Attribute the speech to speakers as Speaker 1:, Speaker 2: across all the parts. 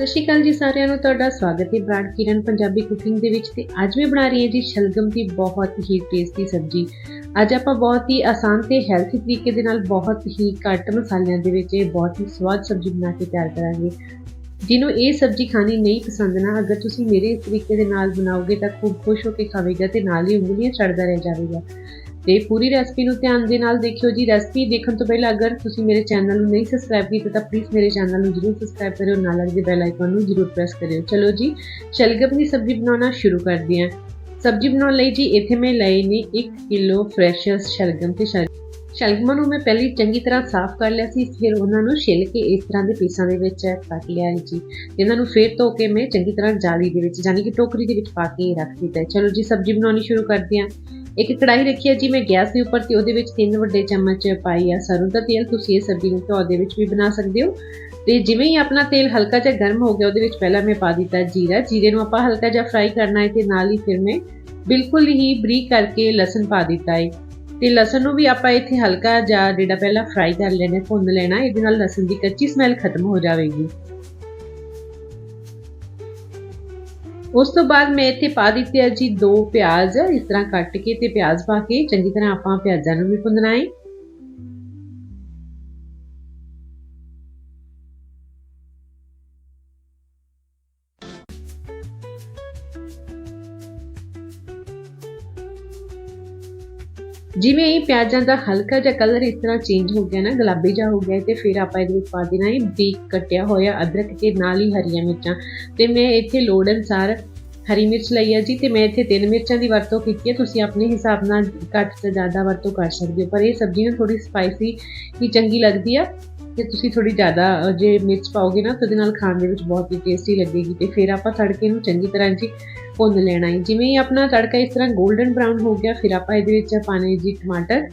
Speaker 1: ਸਤਿ ਸ਼੍ਰੀ ਅਕਾਲ ਜੀ ਸਾਰਿਆਂ ਨੂੰ, ਤੁਹਾਡਾ ਸਵਾਗਤ ਹੈ ਬ੍ਰਾਂਡ ਕਿਰਨ ਪੰਜਾਬੀ ਕੁਕਿੰਗ ਦੇ ਵਿੱਚ ਤੇ ਅੱਜ ਮੈਂ ਬਣਾ ਰਹੀ ਹਾਂ ਜੀ ਸ਼ਲਗਮ ਦੀ ਬਹੁਤ ਹੀ ਟੇਸਟੀ ਸਬਜ਼ੀ। ਅੱਜ ਆਪਾਂ ਬਹੁਤ ਹੀ ਆਸਾਨ ਤੇ ਹੈਲਥੀ ਤਰੀਕੇ ਦੇ ਨਾਲ ਬਹੁਤ ਹੀ ਘੱਟ ਮਸਾਲਿਆਂ ਦੇ ਵਿੱਚ ਇਹ ਬਹੁਤ ਹੀ ਸਵਾਦ ਸਬਜ਼ੀ ਬਣਾ ਕੇ ਤਿਆਰ ਕਰਾਂਗੇ। ਜਿਹਨੂੰ ਇਹ ਸਬਜ਼ੀ ਖਾਣੀ ਨਹੀਂ ਪਸੰਦ ਨਾ, ਅਗਰ ਤੁਸੀਂ ਮੇਰੇ ਤਰੀਕੇ ਦੇ ਨਾਲ ਬਣਾਓਗੇ ਤਾਂ ਖੂਬ ਖੁਸ਼ ਹੋ ਕੇ ਖਾਵੇਗਾ ਤੇ ਨਾਲ ਹੀ ਉਂਗਲੀਆਂ ਛੱਡਦਾ ਰਹਿ ਜਾਵੇਗਾ। ਤੇ ਪੂਰੀ ਰੈਸਪੀ ਨੂੰ ਧਿਆਨ ਦੇ ਨਾਲ ਦੇਖਿਓ ਜੀ। ਰੈਸਪੀ ਦੇਖਣ ਤੋਂ ਪਹਿਲਾਂ ਅਗਰ ਤੁਸੀਂ ਮੇਰੇ ਚੈਨਲ ਨੂੰ ਨਹੀਂ ਸਬਸਕ੍ਰਾਈਬ ਕੀਤਾ, ਤਾਂ ਪਲੀਜ਼ ਮੇਰੇ ਚੈਨਲ ਨੂੰ ਜਰੂਰ ਸਬਸਕ੍ਰਾਈਬ ਕਰਿਓ। ਨਾਲ ਲੱਗਦੇ ਬੈਲ ਆਈਕਨ ਨੂੰ ਜਰੂਰ ਪ੍ਰੈਸ ਕਰਿਓ। ਚਲੋ ਜੀ ਸ਼ਲਗਮ ਦੀ ਸਬਜ਼ੀ ਬਣਾਉਣਾ ਸ਼ੁਰੂ ਕਰਦੇ ਹਾਂ। ਸਬਜ਼ੀ ਬਣਾਉਣ ਲਈ ਜੀ, ਇੱਥੇ ਮੈਂ ਲਏ ਨੇ 1 ਕਿਲੋ ਫਰੈਸ਼ ਸ਼ਲਗਮ ਤੇ ਸ਼ਲਗਮਾਂ ਨੂੰ ਮੈਂ ਪਹਿਲੀ ਚੰਗੀ ਤਰ੍ਹਾਂ ਸਾਫ਼ ਕਰ ਲਿਆ ਸੀ। ਫਿਰ ਉਹਨਾਂ ਨੂੰ ਛਿੱਲ ਕੇ ਇਸ ਤਰ੍ਹਾਂ ਦੇ ਪੀਸਾਂ ਦੇ ਵਿੱਚ ਕੱਟ ਲਿਆ ਜੀ। ਇਹਨਾਂ ਨੂੰ ਫੇਰ ਧੋ ਕੇ ਮੈਂ ਚੰਗੀ ਤਰ੍ਹਾਂ ਜਾਲੀ ਦੇ ਵਿੱਚ ਯਾਨੀ ਕਿ ਟੋਕਰੀ ਦੇ ਵਿੱਚ ਪਾ ਕੇ ਰੱਖ ਦਿੱਤਾ ਚਲੋ ਜੀ, ਸਬਜ਼ੀ ਬਣਾਉਣੀ ਸ਼ੁਰੂ ਕਰਦੇ ਹਾਂ। ਇੱਕ ਕੜਾਈ ਰੱਖੀ ਹੈ ਜੀ, ਮੈਂ ਗੈਸ ਦੇ ਉੱਪਰ ਤੇ ਉਹਦੇ ਵਿੱਚ ਤਿੰਨ ਵੱਡੇ ਚਮਚ ਪਾਈ ਆ ਸਰੋਂ ਦਾ ਤੇਲ। ਤੁਸੀਂ ਇਹ ਸਬਜ਼ੀ ਨੂੰ ਘਿਓ ਦੇ ਵਿੱਚ ਵੀ ਬਣਾ ਸਕਦੇ ਹੋ। ਤੇ ਜਿਵੇਂ ਹੀ ਆਪਣਾ ਤੇਲ ਹਲਕਾ ਜਿਹਾ ਗਰਮ ਹੋ ਗਿਆ, ਉਹਦੇ ਵਿੱਚ ਪਹਿਲਾਂ ਮੈਂ ਪਾ ਦਿੱਤਾ ਜੀਰਾ। ਜੀਰੇ ਨੂੰ ਆਪਾਂ ਹਲਕਾ ਜਿਹਾ ਫਰਾਈ ਕਰਨਾ ਹੈ ਤੇ ਨਾਲ ਹੀ ਫਿਰ ਮੈਂ ਬਿਲਕੁਲ ਹੀ ਬਰੀਕ ਕਰਕੇ ਲਸਣ ਪਾ ਦਿੱਤਾ ਹੈ। ਤੇ ਲਸਣ ਨੂੰ ਵੀ ਆਪਾਂ ਇੱਥੇ ਹਲਕਾ ਜਿਹਾ ਜਿਹੜਾ ਪਹਿਲਾਂ ਫਰਾਈ ਕਰ ਲੈਣਾ, ਭੁੰਨ ਲੈਣਾ, ਇਹਦੇ ਨਾਲ ਲਸਣ ਦੀ ਕੱਚੀ ਸਮੈਲ ਖਤਮ ਹੋ ਜਾਵੇਗੀ। ਉਸ ਤੋਂ ਬਾਅਦ ਮੈਂ ਇੱਥੇ ਪਾ ਦਿੱਤੇ ਆ ਜੀ ਦੋ ਪਿਆਜ਼, ਇਸ ਤਰ੍ਹਾਂ ਕੱਟ ਕੇ ਤੇ ਪਿਆਜ਼ ਪਾ ਕੇ ਚੰਗੀ ਤਰ੍ਹਾਂ ਆਪਾਂ ਪਿਆਜ਼ਾਂ ਨੂੰ ਵੀ ਭੁੰਨਣਾ ਹੈ। ਜਿਵੇਂ ਇਹ ਪਿਆਜ਼ਾਂ ਦਾ ਹਲਕਾ ਜਿਹਾ ਕਲਰ ਇਸ ਤਰ੍ਹਾਂ ਚੇਂਜ ਹੋ ਗਿਆ ਨਾ, ਗੁਲਾਬੀ ਜਿਹਾ ਹੋ ਗਿਆ ਤੇ ਫਿਰ ਆਪਾਂ ਇਹਦੇ ਵਿੱਚ ਪਾ ਦੇਣਾ ਹੈ ਬਰੀਕ ਕੱਟਿਆ ਹੋਇਆ ਅਦਰਕ ਤੇ ਨਾਲ ਹੀ ਹਰੀਆਂ ਮਿਰਚਾਂ। ਤੇ ਮੈਂ ਇੱਥੇ ਲੋੜ ਅਨਸਾਰ ਹਰੀ ਮਿਰਚ ਲਈ ਹੈ ਜੀ ਤੇ ਮੈਂ ਇੱਥੇ ਤਿੰਨ ਮਿਰਚਾਂ ਦੀ ਵਰਤੋਂ ਕੀਤੀ ਹੈ ਤੁਸੀਂ ਆਪਣੇ ਹਿਸਾਬ ਨਾਲ ਘੱਟ ਤੋਂ ਜ਼ਿਆਦਾ ਵਰਤੋਂ ਕਰ ਸਕਦੇ ਹੋ, ਪਰ ਇਹ ਸਬਜ਼ੀ ਨੂੰ ਥੋੜੀ ਸਪਾਈਸੀ ਹੀ ਚੰਗੀ ਲੱਗਦੀ ਆ ਤੇ ਤੁਸੀਂ ਥੋੜੀ ਜ਼ਿਆਦਾ ਜੇ ਮਿਰਚ ਪਾਓਗੇ ਨਾ ਤਾਂ ਉਹਦੇ ਨਾਲ ਖਾਣ ਦੇ ਵਿੱਚ ਬਹੁਤ ਹੀ ਟੇਸਟੀ ਲੱਗੇਗੀ ਤੇ ਫਿਰ ਆਪਾਂ ਤੜਕੇ ਨੂੰ ਚੰਗੀ ਤਰ੍ਹਾਂ ਜੀ ਭੁੰਨ ਲੈਣਾ ਹੈ। ਜਿਵੇਂ ਹੀ ਆਪਣਾ ਤੜਕਾ ਇਸ ਤਰ੍ਹਾਂ 골ਡਨ ਬ੍ਰਾਊਨ ਹੋ ਗਿਆ, ਫਿਰ ਆਪਾਂ ਇਹਦੇ ਵਿੱਚ ਪਾਣੇ ਜੀ ਟਮਾਟਰ।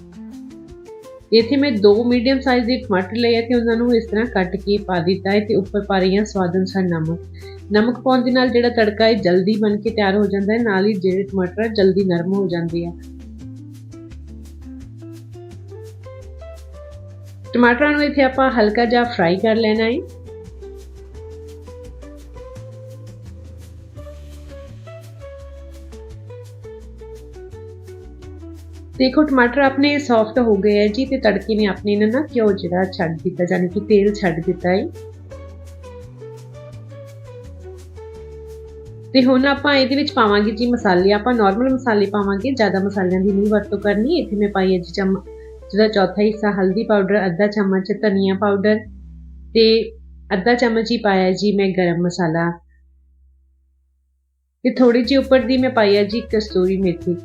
Speaker 1: ਇੱਥੇ ਮੈਂ ਦੋ ਮੀਡੀਅਮ ਸਾਈਜ਼ ਦੇ ਟਮਾਟਰ ਲਏ ਤੇ ਉਹਨਾਂ ਨੂੰ ਇਸ ਤਰ੍ਹਾਂ ਕੱਟ ਕੇ ਪਾ ਦਿੱਤਾ ਹੈ ਤੇ ਉੱਪਰ ਪਾ ਰਹੀ ਹਾਂ ਸਵਾਦ ਅਨੁਸਾਰ ਨਮਕ। ਨਮਕ ਪਾਉਣ ਦੇ ਨਾਲ ਜਿਹੜਾ ਤੜਕਾ ਹੈ, ਜਲਦੀ ਬਣ ਕੇ ਤਿਆਰ ਹੋ ਜਾਂਦਾ ਹੈ। ਨਾਲ ਹੀ ਜਿਹੜੇ ਟਮਾਟਰ ਜਲਦੀ ਨਰਮ ਹੋ ਜਾਂਦੇ ਆ। ਟਮਾਟਰਾਂ ਨੂੰ ਇੱਥੇ ਆਪਾਂ ਹਲਕਾ ਜਿਹਾ ਫਰਾਈ ਕਰ ਲੈਣਾ ਹੈ। ਦੇਖੋ, ਟਮਾਟਰ ਆਪਣੇ ਸੌਫਟ ਹੋ ਗਏ ਹੈ ਜੀ ਤੇ ਤੜਕੇ ਨੇ ਆਪਣੇ ਨੇ ਨਾ ਘਿਓ ਜਿਹੜਾ ਛੱਡ ਦਿੱਤਾ ਯਾਨੀ ਕਿ ਤੇਲ ਛੱਡ ਦਿੱਤਾ ਹੈ ਤੇ ਹੁਣ ਆਪਾਂ ਇਹਦੇ ਵਿੱਚ ਪਾਵਾਂਗੇ ਜੀ ਮਸਾਲੇ। ਆਪਾਂ ਨਾਰਮਲ ਮਸਾਲੇ ਪਾਵਾਂਗੇ, ਜ਼ਿਆਦਾ ਮਸਾਲਿਆਂ ਦੀ ਨਹੀਂ ਵਰਤੋਂ ਕਰਨੀ। ਇੱਥੇ ਮੈਂ ਪਾਈ ਹੈ ਜੀ ਚਮ ਜਿਹਦਾ ਚੌਥਾ ਹਿੱਸਾ, ਹਲਦੀ ਪਾਊਡਰ, ਅੱਧਾ ਚਮਚ ਧਨੀਆ ਪਾਊਡਰ ਤੇ ਅੱਧਾ ਚਮਚ ਹੀ ਪਾਇਆ ਜੀ ਮੈਂ ਗਰਮ ਮਸਾਲਾ। ਤੇ ਥੋੜੀ ਜਿਹੀ ਉੱਪਰ ਦੀ ਮੈਂ ਪਾਈ ਹੈ ਜੀ ਕਸਤੂਰੀ ਮੇਥੀ।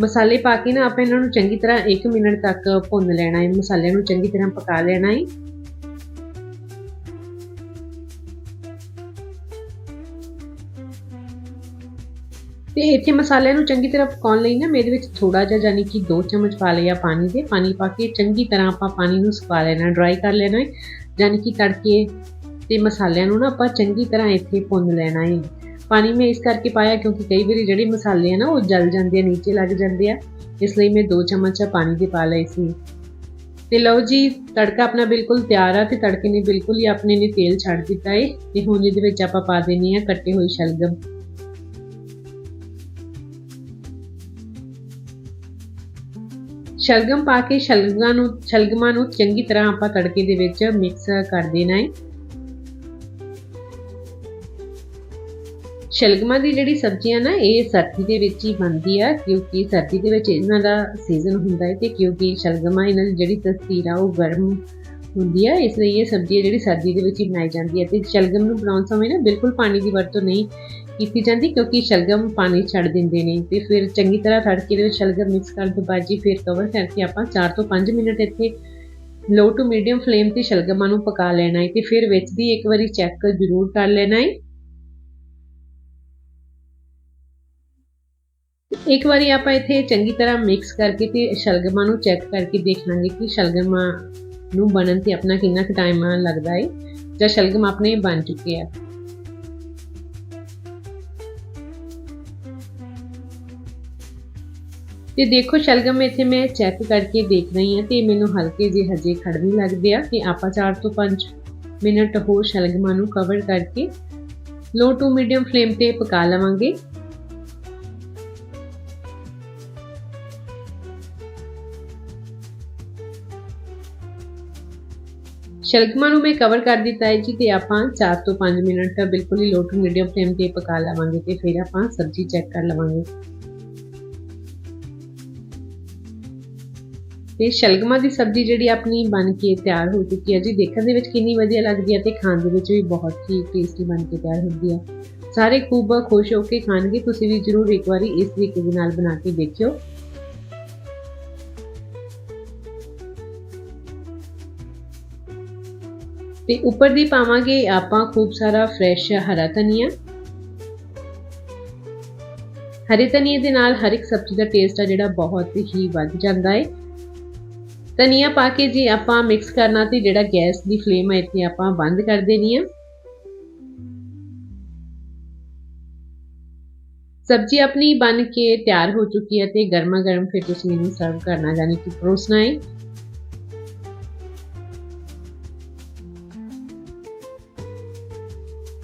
Speaker 1: ਮਸਾਲੇ ਪਾ ਕੇ ਨਾ ਆਪਾਂ ਇਹਨਾਂ ਨੂੰ ਚੰਗੀ ਤਰ੍ਹਾਂ 1 ਮਿੰਟ ਤੱਕ ਭੁੰਨ ਲੈਣਾ ਹੈ। ਮਸਾਲਿਆਂ ਨੂੰ ਚੰਗੀ ਤਰ੍ਹਾਂ ਪਕਾ ਲੈਣਾ ਹੈ। ਤੇ ਇੱਥੇ ਮਸਾਲਿਆਂ ਨੂੰ ਚੰਗੀ ਤਰ੍ਹਾਂ ਪਕਾਉਣ ਲਈ ਨਾ ਮੇਰੇ ਵਿੱਚ ਥੋੜਾ ਜਿਹਾ ਯਾਨੀ ਕਿ 2 ਚਮਚ ਪਾ ਲਿਆ ਪਾਣੀ ਦੇ। ਪਾਣੀ ਪਾ ਕੇ ਚੰਗੀ ਤਰ੍ਹਾਂ ਆਪਾਂ ਪਾਣੀ ਨੂੰ ਸੁਕਾ ਲੈਣਾ ਡਰਾਈ ਕਰ ਲੈਣਾ ਹੈ। ਯਾਨੀ ਕਿ ਤੜਕੇ ਤੇ ਮਸਾਲਿਆਂ ਨੂੰ ਨਾ ਆਪਾਂ ਚੰਗੀ ਤਰ੍ਹਾਂ ਇੱਥੇ ਭੁੰਨ ਲੈਣਾ ਹੈ। ਪਾਣੀ ਮੈਂ ਇਸ ਕਰਕੇ ਪਾਇਆ ਕਿਉਂਕਿ ਕਈ ਵਾਰੀ ਜਿਹੜੇ ਮਸਾਲੇ ਆ ਨਾ, ਉਹ ਜਲ ਜਾਂਦੇ ਆ, ਨੀਚੇ ਲੱਗ ਜਾਂਦੇ ਆ। ਇਸ ਲਈ ਮੈਂ 2 ਚਮਚ ਪਾਣੀ ਦੇ ਪਾ ਲਏ ਸੀ। ਤੇ ਲਓ ਜੀ, ਤੜਕਾ ਆਪਣਾ ਬਿਲਕੁਲ ਤਿਆਰ ਆ ਤੇ ਤੜਕੇ ਨੇ ਬਿਲਕੁਲ ਹੀ ਆਪਣੇ ਨੇ ਤੇਲ ਛੱਡ ਦਿੱਤਾ ਏ ਤੇ ਹੁਣ ਇਹਦੇ ਵਿੱਚ ਆਪਾਂ ਪਾ ਦੇਣੀ ਆ ਕੱਟੇ ਹੋਏ ਸ਼ਲਗਮ। ਸ਼ਲਗਮ ਪਾ ਕੇ ਸ਼ਲਗਮਾਂ ਨੂੰ ਸ਼ਲਗਮਾਂ ਨੂੰ ਚੰਗੀ ਤਰ੍ਹਾਂ ਆਪਾਂ ਤੜਕੇ ਦੇ ਵਿੱਚ ਮਿਕਸ ਕਰ ਦੇਣਾ ਹੈ ਸ਼ਲਗਮਾਂ ਦੀ ਜਿਹੜੀ ਸਬਜ਼ੀਆਂ ਨਾ, ਇਹ ਸਰਦੀ ਦੇ ਵਿੱਚ ਹੀ ਬਣਦੀ ਆ, ਕਿਉਂਕਿ ਸਰਦੀ ਦੇ ਵਿੱਚ ਇਹਨਾਂ ਦਾ ਸੀਜ਼ਨ ਹੁੰਦਾ ਹੈ ਤੇ ਕਿਉਂਕਿ ਸ਼ਲਗਮਾਂ ਇਹਨਾਂ ਦੀ ਜਿਹੜੀ ਤਸਵੀਰ ਆ, ਉਹ ਗਰਮ ਹੁੰਦੀ ਆ, ਇਸ ਲਈ ਇਹ ਸਬਜ਼ੀ ਜਿਹੜੀ ਸਰਦੀ ਦੇ ਵਿੱਚ ਹੀ ਬਣਾਈ ਜਾਂਦੀ ਹੈ ਤੇ ਸ਼ਲਗਮ ਨੂੰ ਬਣਾਉਣ ਸਮੇਂ ਨਾ ਬਿਲਕੁਲ ਪਾਣੀ ਦੀ ਵਰਤੋਂ ਨਹੀਂ ਕੀਤੀ ਜਾਂਦੀ, ਕਿਉਂਕਿ ਸ਼ਲਗਮ ਪਾਣੀ ਛੱਡ ਦਿੰਦੇ ਨੇ ਤੇ ਫਿਰ ਚੰਗੀ ਤਰ੍ਹਾਂ ਤੜਕੇ ਦੇ ਵਿੱਚ ਸ਼ਲਗਮ ਮਿਕਸ ਕਰਨ ਤੋਂ ਬਾਅਦ ਜੀ ਫਿਰ ਕਵਰ ਕਰਕੇ ਆਪਾਂ 4 ਤੋਂ 5 ਮਿੰਟ ਇੱਥੇ ਲੋ ਟੂ ਮੀਡੀਅਮ ਫਲੇਮ ਤੇ ਸ਼ਲਗਮਾਂ ਨੂੰ ਪਕਾ ਲੈਣਾ ਹੈ ਤੇ ਫਿਰ ਵਿੱਚ ਦੀ ਇੱਕ ਵਾਰੀ ਚੈੱਕ ਜ਼ਰੂਰ ਕਰ ਲੈਣਾ ਹੈ। ਇੱਕ ਵਾਰੀ ਆਪਾਂ ਇੱਥੇ ਚੰਗੀ ਤਰ੍ਹਾਂ ਮਿਕਸ ਕਰਕੇ ਤੇ ਸ਼ਲਗਮਾਂ ਨੂੰ ਚੈੱਕ ਕਰਕੇ ਦੇਖ ਲਾਂਗੇ ਕਿ ਸ਼ਲਗਮਾਂ ਨੂੰ ਬਣਨ ਤੇ ਆਪਣਾ ਕਿੰਨਾ ਕੁ ਟਾਈਮ ਲੱਗਦਾ ਹੈ ਜਾਂ ਸ਼ਲਗਮ ਆਪਣੇ ਬਣ ਚੁੱਕੇ ਆ। ਤੇ ਦੇਖੋ, ਸ਼ਲਗਮ ਇੱਥੇ ਮੈਂ ਚੈੱਕ ਕਰਕੇ ਦੇਖ ਰਹੀ ਹਾਂ ਤੇ ਮੈਨੂੰ ਹਲਕੇ ਜਿਹੇ ਹਜੇ ਖੜਵੀ ਲੱਗਦੇ ਆ ਕਿ ਆਪਾਂ 4 ਤੋਂ 5 ਮਿੰਟ ਹੋਰ ਸ਼ਲਗਮਾਂ ਨੂੰ ਕਵਰ ਕਰਕੇ ਲੋ ਟੂ ਮੀਡੀਅਮ ਫਲੇਮ ਤੇ ਪਕਾ ਲਵਾਂਗੇ। ਸ਼ਲਗਮਾਂ ਨੂੰ ਮੈਂ ਕਵਰ ਕਰ ਦਿੱਤਾ ਹੈ ਜੀ ਤੇ ਆਪਾਂ 4 ਤੋਂ 5 ਮਿੰਟ ਬਿਲਕੁਲ ਹੀ ਲੋ ਟੂ ਮੀਡੀਅਮ ਫਲੇਮ ਤੇ ਪਕਾ ਲਵਾਂਗੇ ਤੇ ਫਿਰ ਆਪਾਂ ਸਬਜ਼ੀ ਚੈੱਕ ਕਰ ਲਵਾਂਗੇ। ਤੇ ਸ਼ਲਗਮਾਂ ਦੀ ਸਬਜ਼ੀ ਜਿਹੜੀ ਆਪਣੀ ਬਣ ਕੇ ਤਿਆਰ ਹੋ ਚੁੱਕੀ ਹੈ ਜੀ, ਦੇਖਣ ਦੇ ਵਿੱਚ ਕਿੰਨੀ ਵਧੀਆ ਲੱਗਦੀ ਹੈ ਤੇ ਖਾਣ ਦੇ ਵਿੱਚ ਵੀ ਬਹੁਤ ਹੀ ਟੇਸਟੀ ਬਣ ਕੇ ਤਿਆਰ ਹੁੰਦੀ ਹੈ। ਸਾਰੇ ਖੂਬ ਖੁਸ਼ ਹੋ ਕੇ ਖਾਣਗੇ, ਤੁਸੀਂ ਵੀ ਜਰੂਰ ਇੱਕ ਵਾਰੀ ਇਸ ਤਰੀਕੇ ਦੇ ਨਾਲ ਬਣਾ ਕੇ ਦੇਖਿਓ। ਤੇ ਉੱਪਰ ਦੀ ਪਾਵਾਂਗੇ ਆਪਾਂ ਖੂਬ ਸਾਰਾ ਫਰੈਸ਼ ਹਰਾ ਧਨੀਆ। ਹਰੇ ਧਨੀਏ ਦੇ ਨਾਲ ਹਰ ਇੱਕ ਸਬਜ਼ੀ ਦਾ ਟੇਸਟ ਆ ਜਿਹੜਾ ਬਹੁਤ ਹੀ ਵੱਧ ਜਾਂਦਾ ਹੈ ਧਨੀਆ ਪਾ ਕੇ ਜੀ ਆਪਾਂ ਮਿਕਸ ਕਰਨਾ ਤੇ ਜਿਹੜਾ ਗੈਸ ਦੀ ਫਲੇਮ ਹੈ ਇੱਥੇ ਆਪਾਂ ਬੰਦ ਕਰ ਦੇਣੀ ਆ। ਸਬਜ਼ੀ ਆਪਣੀ ਬਣ ਕੇ ਤਿਆਰ ਹੋ ਚੁੱਕੀ ਹੈ ਤੇ ਗਰਮਾ ਗਰਮ ਫਿਰ ਤੁਸੀਂ ਇਹਨੂੰ ਸਰਵ ਕਰਨਾ, ਯਾਨੀ ਕਿ ਪਰੋਸਣਾ ਹੈ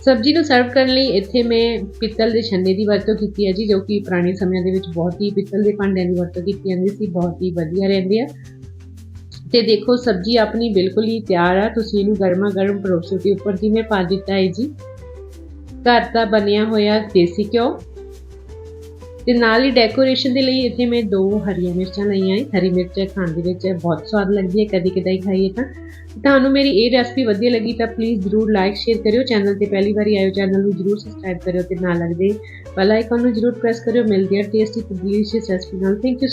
Speaker 1: ਸਬਜ਼ੀ ਨੂੰ ਸਰਵ ਕਰਨ ਲਈ ਇੱਥੇ ਮੈਂ ਪਿੱਤਲ ਦੇ ਛੰਨੇ ਦੀ ਵਰਤੋਂ ਕੀਤੀ ਹੈ ਜੀ, ਜੋ ਕਿ ਪੁਰਾਣੇ ਸਮਿਆਂ ਦੇ ਵਿੱਚ ਬਹੁਤ ਹੀ ਪਿੱਤਲ ਦੇ ਭਾਂਡਿਆਂ ਦੀ ਵਰਤੋਂ ਕੀਤੀ ਜਾਂਦੀ ਸੀ, ਬਹੁਤ ਹੀ ਵਧੀਆ ਰਹਿੰਦੀ ਆ ਤੇ ਦੇਖੋ, ਸਬਜ਼ੀ ਆਪਣੀ ਬਿਲਕੁਲ ਹੀ ਤਿਆਰ ਆ, ਤੁਸੀਂ ਇਹਨੂੰ ਗਰਮਾ ਗਰਮ ਪਰੋਸੋ ਦੇ ਉੱਪਰ ਦੀ ਮੈਂ ਪਾ ਦਿੱਤਾ ਹੈ ਜੀ। ਘਰ ਦਾ ਬਣਿਆ ਹੋਇਆ ਦੇਸੀ ਘਿਓ ਤੇ ਨਾਲ ਹੀ ਡੈਕੋਰੇਸ਼ਨ ਦੇ ਲਈ ਇੱਥੇ ਮੈਂ ਦੋ ਹਰੀਆਂ ਮਿਰਚਾਂ ਲਈਆਂ ਹੈ ਹਰੀ ਮਿਰਚ ਖਾਣ ਦੇ ਵਿੱਚ ਬਹੁਤ ਸਵਾਦ ਲੱਗਦੀ ਹੈ ਕਦੀ ਕਦਾਈ ਖਾਈਏ ਤਾਂ। ਤੁਹਾਨੂੰ ਮੇਰੀ ਇਹ ਰੈਸਪੀ ਵਧੀਆ ਲੱਗੀ ਤਾਂ ਪਲੀਜ਼ ਜਰੂਰ ਲਾਈਕ ਸ਼ੇਅਰ ਕਰਿਓ। ਚੈਨਲ ਤੇ ਪਹਿਲੀ ਵਾਰੀ ਆਇਓ ਚੈਨਲ ਨੂੰ ਜਰੂਰ ਸਬਸਕ੍ਰਾਈਬ ਕਰਿਓ ਤੇ ਨਾਲ ਲੱਗਦੇ ਬੈਲ ਆਈਕਨ ਨੂੰ ਜਰੂਰ ਪ੍ਰੈਸ ਕਰਿਓ। ਮਿਲਦੀ ਹੈ ਟੇਸਟੀ ਤੇ ਡਿਲੀਸ਼ੀਅਸ ਰੈਸਪੀ ਨਾਲ ਥੈਂਕ ਯੂ